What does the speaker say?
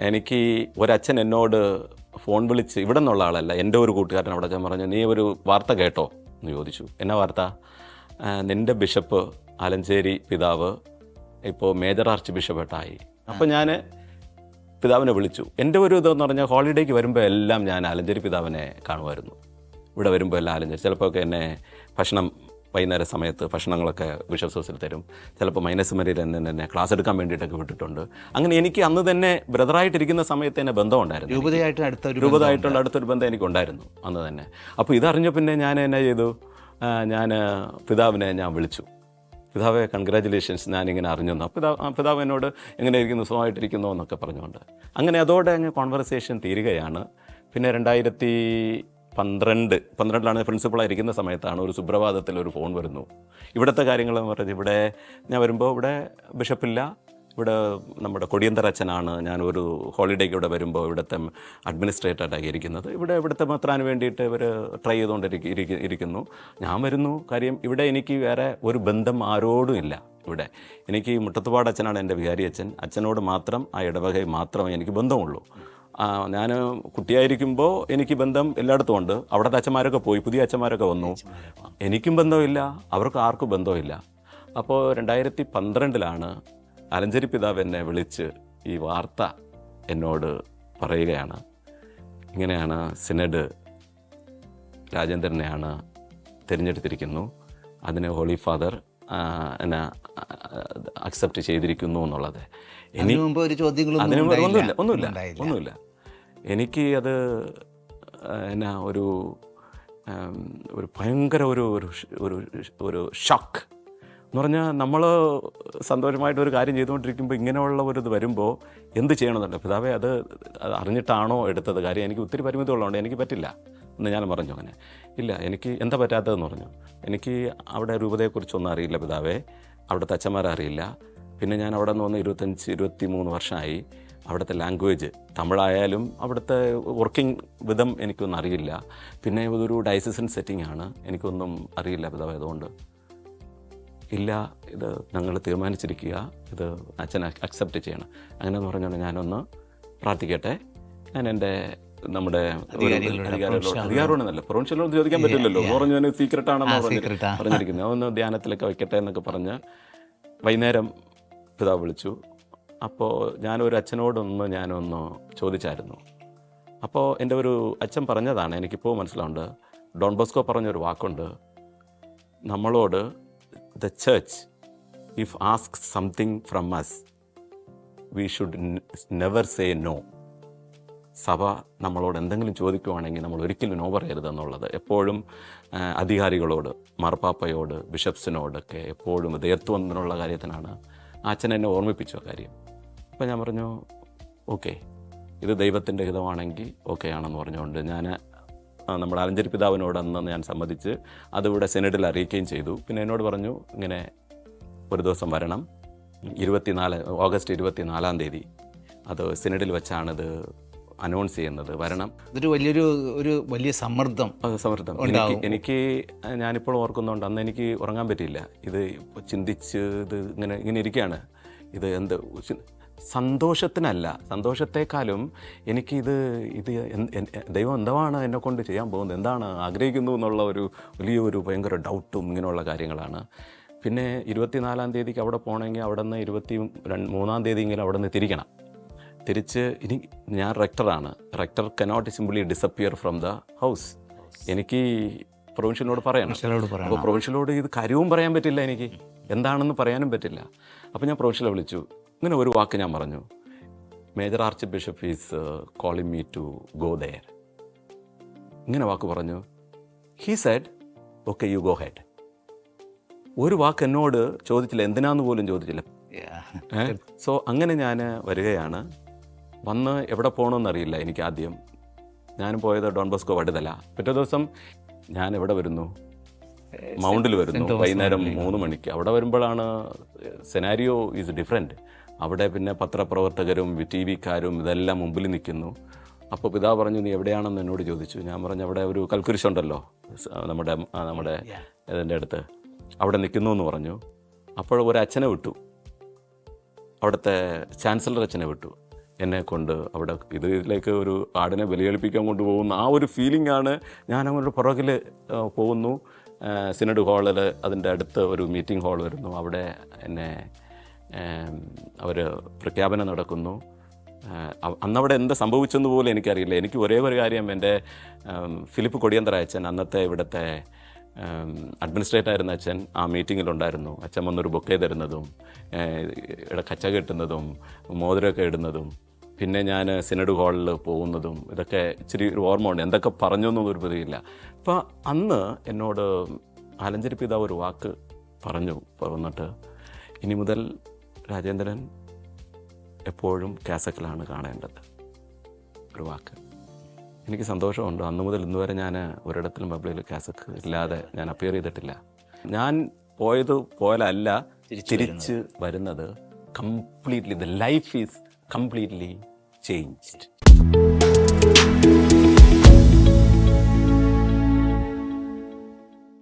എനിക്ക് ഒരച്ഛൻ എന്നോട് ഫോൺ വിളിച്ച് ഇവിടെ നിന്നുള്ള ആളല്ല എന്റെ ഒരു കൂട്ടുകാരൻ അവിടെ ഞാൻ പറഞ്ഞു നീ ഒരു വാർത്ത കേട്ടോ? എന്ന് ചോദിച്ചു. എന്നാ വാർത്ത? "ആ, നിന്റെ ബിഷപ്പ് ആലഞ്ചേരി പിതാവ് ഇപ്പോൾ മേജർ ആർച്ച് ബിഷപ്പായി. അപ്പോൾ ഞാൻ പിതാവിനെ വിളിച്ചു. എന്റെ ഒരു ഇതെന്ന് പറഞ്ഞാൽ ഹോളിഡേക്ക് വരുമ്പോൾ എല്ലാം ഞാൻ ആലഞ്ചേരി പിതാവിനെ കാണുമായിരുന്നു. ഇവിടെ വരുമ്പോൾ എല്ലാം ആലഞ്ചേരി. ചിലപ്പോൾ ഒക്കെ എന്നെ ഭക്ഷണം വൈകുന്നേര സമയത്ത് ഭക്ഷണങ്ങളൊക്കെ ബിഷപ്പ് ഹൗസിൽ തരും. ചിലപ്പോൾ മൈനസ് മരിയിൽ എന്നെ തന്നെ ക്ലാസ് എടുക്കാൻ വേണ്ടിയിട്ടൊക്കെ വിട്ടിട്ടുണ്ട്. അങ്ങനെ എനിക്ക് അന്ന് തന്നെ ബ്രദറായിട്ടിരിക്കുന്ന സമയത്ത് തന്നെ ബന്ധമുണ്ടായിരുന്നു. രൂപതയായിട്ട് അടുത്ത രൂപതായിട്ടുള്ള അടുത്തൊരു ബന്ധം എനിക്കുണ്ടായിരുന്നു അന്ന് തന്നെ. അപ്പോൾ ഇതറിഞ്ഞ പിന്നെ ഞാൻ എന്നാ ചെയ്തു? ഞാൻ പിതാവിനെ ഞാൻ വിളിച്ചു. പിതാവെ കൺഗ്രാറ്റുലേഷൻസ് ഞാനിങ്ങനെ അറിഞ്ഞു തന്നു. പിതാവ് പിതാവ് എന്നോട് എങ്ങനെ ഇരിക്കുന്നു? സുഖമായിട്ടിരിക്കുന്നു എന്നൊക്കെ പറഞ്ഞുകൊണ്ട്. അങ്ങനെ അതോടെ അങ്ങ് കോൺവെർസേഷൻ തീരുകയാണ്. പിന്നെ രണ്ടായിരത്തി പന്ത്രണ്ട് പന്ത്രണ്ടിലാണ് പ്രിൻസിപ്പളായിരിക്കുന്ന സമയത്താണ് ഒരു സുപ്രഭാതത്തിൽ ഒരു ഫോൺ വരുന്നു. ഇവിടുത്തെ കാര്യങ്ങൾ പറഞ്ഞത് ഇവിടെ ഞാൻ വരുമ്പോൾ ഇവിടെ ബിഷപ്പില്ല ഇവിടെ നമ്മുടെ കൊടിയന്തര അച്ഛനാണ്. ഞാൻ ഒരു ഹോളിഡേക്ക് ഇവിടെ വരുമ്പോൾ ഇവിടുത്തെ അഡ്മിനിസ്ട്രേറ്ററായിട്ടാണ് ഇരിക്കുന്നത്. ഇവിടെ ഇവിടുത്തെ മാത്രാൻ വേണ്ടിയിട്ട് ഇവർ ട്രൈ ചെയ്തുകൊണ്ടിരിക്കും ഇരിക്കുന്നു. ഞാൻ വരുന്നു. കാര്യം ഇവിടെ എനിക്ക് വേറെ ഒരു ബന്ധം ആരോടും ഇല്ല ഇവിടെ. എനിക്ക് മുട്ടത്തുപാട് അച്ഛനാണ് എന്റെ വികാരി അച്ഛൻ. അച്ഛനോട് മാത്രം ആ ഇടവകയിൽ മാത്രമേ എനിക്ക് ബന്ധമുള്ളൂ. ഞാൻ കുട്ടിയായിരിക്കുമ്പോൾ എനിക്ക് ബന്ധം എല്ലായിടത്തും ഉണ്ട്. അവിടുത്തെ അച്ഛന്മാരൊക്കെ പോയി പുതിയ അച്ഛന്മാരൊക്കെ വന്നു. എനിക്കും ബന്ധമില്ല അവർക്ക് ആർക്കും ബന്ധമില്ല അപ്പോൾ രണ്ടായിരത്തി പന്ത്രണ്ടിലാണ് അലഞ്ചേരി പിതാവ് എന്നെ വിളിച്ച് ഈ വാർത്ത എന്നോട് പറയുകയാണ്. ഇങ്ങനെയാണ് സിനഡ് രാജേന്ദ്രനെയാണ് തിരഞ്ഞെടുത്തിരിക്കുന്നു. അതിനെ ഹോളി ഫാദർ എന്നെ അക്സെപ്റ്റ് ചെയ്തിരിക്കുന്നു എന്നുള്ളത്. ഇനി മുമ്പ് ഒരു ചോദ്യങ്ങളൊന്നും. ഒന്നുമില്ല ഒന്നുമില്ല ഒന്നുമില്ല. എനിക്ക് അത് എന്നാ ഒരു ഒരു ഭയങ്കര ഒരു ഒരു ഒരു ഷോക്ക് എന്ന് പറഞ്ഞാൽ നമ്മൾ സന്തോഷമായിട്ട് ഒരു കാര്യം ചെയ്തുകൊണ്ടിരിക്കുമ്പോൾ ഇങ്ങനെയുള്ള ഒരു ഇത് വരുമ്പോൾ എന്ത് ചെയ്യണമെന്നുണ്ട്? പിതാവേ അത് അറിഞ്ഞിട്ടാണോ എടുത്തത്? കാര്യം എനിക്ക് ഒത്തിരി പരിമിതികളുണ്ട്. എനിക്ക് പറ്റില്ല. എന്ന് ഞാൻ പറഞ്ഞു അങ്ങനെ. ഇല്ല എനിക്ക് എന്താ പറ്റാത്തതെന്ന് പറഞ്ഞു. എനിക്ക് അവിടെ രൂപതയെക്കുറിച്ചൊന്നും അറിയില്ല പിതാവേ. അവിടുത്തെ അച്ഛന്മാരെ അറിയില്ല പിന്നെ ഞാൻ അവിടെ നിന്ന് വന്ന് ഇരുപത്തഞ്ച് ഇരുപത്തി മൂന്ന് വർഷമായി അവിടുത്തെ ലാംഗ്വേജ് തമിഴായാലും അവിടുത്തെ വർക്കിംഗ് വിധം എനിക്കൊന്നും അറിയില്ല. പിന്നെ ഇതൊരു ഡൈസിസൺ സെറ്റിംഗ് ആണ്. എനിക്കൊന്നും അറിയില്ല പിതാവ് അതുകൊണ്ട് ഇല്ല ഇത് ഞങ്ങൾ തീരുമാനിച്ചിരിക്കുക. ഇത് അച്ഛൻ അക്സെപ്റ്റ് ചെയ്യണം. അങ്ങനെ എന്ന് പറഞ്ഞുകൊണ്ട് ഞാനൊന്ന് പ്രാർത്ഥിക്കട്ടെ. ഞാൻ എന്റെ നമ്മുടെ അധികാരമൊന്നുമല്ല പ്രൊവിൻഷ്യലോട് ചോദിക്കാൻ പറ്റില്ലല്ലോ. പറഞ്ഞു ഞാൻ സീക്രട്ട് ആണെന്ന് പറഞ്ഞിരിക്കുന്നത്. അതൊന്ന് ധ്യാനത്തിലൊക്കെ വയ്ക്കട്ടെ എന്നൊക്കെ പറഞ്ഞ് വൈകുന്നേരം പിതാവ് വിളിച്ചു. അപ്പോൾ ഞാനൊരു അച്ഛനോടൊന്ന് ഞാനൊന്ന് ചോദിച്ചായിരുന്നു. അപ്പോൾ എന്റെ ഒരു അച്ഛൻ പറഞ്ഞതാണ് എനിക്കിപ്പോൾ മനസ്സിലാവുണ്ട് ഡോൺ ബോസ്കോ പറഞ്ഞൊരു വാക്കുണ്ട് നമ്മളോട് the church if ask something from us we should never say no സഭ നമ്മളോട് എന്തെങ്കിലും ചോദിക്കുവാണെങ്കിൽ നമ്മൾ ഒരിക്കലും നോ പറയരുത് എന്നുള്ളത്. എപ്പോഴും അധികാരികളോട് മാർപ്പാപ്പയോട് ബിഷപ്സിനോടൊക്കെ എപ്പോഴും ദയത്വം എന്നുള്ള കാര്യത്തിനാണ് അച്ഛൻ എന്നെ ഓർമ്മിപ്പിച്ച കാര്യം. അപ്പോൾ ഞാൻ പറഞ്ഞു ഓക്കെ. ഇത് ദൈവത്തിന്റെ ഹിതമാണെങ്കിൽ ഓക്കെ ആണെന്ന് പറഞ്ഞുകൊണ്ട് ഞാൻ നമ്മുടെ അലഞ്ചരി പിതാവിനോട് അന്ന് ഞാൻ സമ്മതിച്ച് അതിവിടെ സെനറ്റിൽ അറിയിക്കുകയും ചെയ്തു. പിന്നെ എന്നോട് പറഞ്ഞു ഇങ്ങനെ ഒരു ദിവസം വരണം. ഇരുപത്തിനാല് ഓഗസ്റ്റ് ഇരുപത്തിനാലാം തീയതി അത് സെനറ്റിൽ വെച്ചാണിത് അനൗൺസ് ചെയ്യുന്നത്. വരണം. ഇതൊരു വലിയൊരു ഒരു വലിയ സമ്മർദ്ദം സമ്മർദ്ദം. എനിക്ക് എനിക്ക് ഞാനിപ്പോൾ ഓർക്കുന്നുണ്ട് അന്ന് എനിക്ക് ഉറങ്ങാൻ പറ്റിയില്ല. ഇത് ചിന്തിച്ച് ഇത് ഇങ്ങനെ ഇങ്ങനെ ഇരിക്കുകയാണ്. ഇത് എന്ത് സന്തോഷത്തിനല്ല. സന്തോഷത്തെക്കാളും എനിക്കിത് ഇത് ദൈവം എന്താണ് എന്നെ കൊണ്ട് ചെയ്യാൻ പോകുന്നത്? എന്താണ് ആഗ്രഹിക്കുന്നു എന്നുള്ള ഒരു വലിയൊരു ഭയങ്കര ഡൗട്ടും ഇങ്ങനെയുള്ള കാര്യങ്ങളാണ്. പിന്നെ ഇരുപത്തിനാലാം തീയതിക്ക് അവിടെ പോകണമെങ്കിൽ അവിടെ നിന്ന് ഇരുപത്തി രണ്ട് മൂന്നാം തീയതിയെങ്കിലും അവിടെ നിന്ന് തിരിക്കണം. തിരിച്ച് ഇനി ഞാൻ റെക്ടറാണ്. Rector cannot simply disappear from the house. എനിക്ക് പ്രൊവിൻഷ്യലിനോട് പറയണം. അപ്പോൾ പ്രൊവിൻഷ്യലോട് ഇത് കാര്യവും പറയാൻ പറ്റില്ല എനിക്ക്. എന്താണെന്ന് പറയാനും പറ്റില്ല. അപ്പോൾ ഞാൻ പ്രൊവിൻഷ്യലെ വിളിച്ചു. ഇങ്ങനെ ഒരു വാക്ക് ഞാൻ പറഞ്ഞു. Major archbishop is calling me to go there ഇങ്ങനെ വാക്ക് പറഞ്ഞു. He said okay you go ahead ഒരു വാക്ക് എന്നോട് ചോദിച്ചില്ല എന്തിനാന്ന് പോലും ചോദിച്ചില്ല. സോ അങ്ങനെ ഞാൻ വരികയാണ്. വന്ന് എവിടെ പോകണമെന്നറിയില്ല എനിക്ക് ആദ്യം ഞാൻ പോയത് ഡോൺ ബോസ്കോ വടുതല. പിറ്റേ ദിവസം ഞാൻ എവിടെ വരുന്നു? മൗണ്ടിൽ വരുന്നു. വൈകുന്നേരം മൂന്ന് മണിക്ക്. അവിടെ വരുമ്പോഴാണ് സെനാരിയോ ഈസ് ഡിഫറെന്റ് അവിടെ പിന്നെ പത്രപ്രവർത്തകരും ടി വിക്കാരും ഇതെല്ലാം മുമ്പിൽ നിൽക്കുന്നു. അപ്പോൾ പിതാവ് പറഞ്ഞു നീ എവിടെയാണെന്ന് എന്നോട് ചോദിച്ചു. ഞാൻ പറഞ്ഞു അവിടെ ഒരു കൽക്കുരിശുണ്ടല്ലോ ഉണ്ടല്ലോ നമ്മുടെ നമ്മുടെ ഇതിന്റെ അടുത്ത്. അവിടെ നിൽക്കുന്നു എന്ന് പറഞ്ഞു. അപ്പോൾ ഒരു അച്ഛനെ വിട്ടു. അവിടുത്തെ ചാൻസലർ അച്ഛനെ വിട്ടു. എന്നെ കൊണ്ട് അവിടെ ഇതിലേക്ക് ഒരു ആടിനെ കൊണ്ട് കൊണ്ടുപോകുന്ന ആ ഒരു ഫീലിംഗ് ആണ് ഞാൻ അങ്ങോട്ട് പുറകിൽ പോകുന്നു. സിനഡ് ഹാളിൽ അതിന്റെ അടുത്ത് ഒരു മീറ്റിംഗ് ഹാൾ വരുന്നു. അവിടെ എന്നെ അവർ പ്രഖ്യാപനം നടക്കുന്നു. അന്നവിടെ എന്താ സംഭവിച്ചെന്ന് പോലും എനിക്കറിയില്ല. എനിക്ക് ഒരേ ഒരു കാര്യം എന്റെ ഫിലിപ്പ് കൊടിയന്തര അച്ഛൻ അന്നത്തെ ഇവിടുത്തെ അഡ്മിനിസ്ട്രേറ്റർ ആയിരുന്ന അച്ഛൻ ആ മീറ്റിങ്ങിലുണ്ടായിരുന്നു. അച്ഛൻ വന്നൊരു ബൊക്കെ തരുന്നതും ഇവിടെ കച്ച കെട്ടുന്നതും മോതിരമൊക്കെ ഇടുന്നതും പിന്നെ ഞാൻ സിനഡ് ഹാളിൽ പോകുന്നതും ഇതൊക്കെ ഇച്ചിരി ഒരു ഓർമ്മ ഉണ്ട് എന്തൊക്കെ പറഞ്ഞു എന്നൊന്നും ഒരു പ്രതിയില്ല. അപ്പോൾ അന്ന് എന്നോട് ആലഞ്ചേരി പിതാവ് ഒരു വാക്ക് പറഞ്ഞു വന്നിട്ട് ഇനി മുതൽ രാജേന്ദ്രൻ എപ്പോഴും കാസക്കിലാണ് കാണേണ്ടത്. ഒരു വാക്ക്. എനിക്ക് സന്തോഷമുണ്ട്. അന്നു മുതൽ ഇന്ന് വരെ ഞാൻ ഒരിടത്തിലും പബ്ലിക്കിൽ കാസക്ക് ഇല്ലാതെ ഞാൻ അപ്പിയർ ചെയ്തിട്ടില്ല. ഞാൻ പോയത് പോലല്ല തിരിച്ച് വരുന്നത് completely the life is completely changed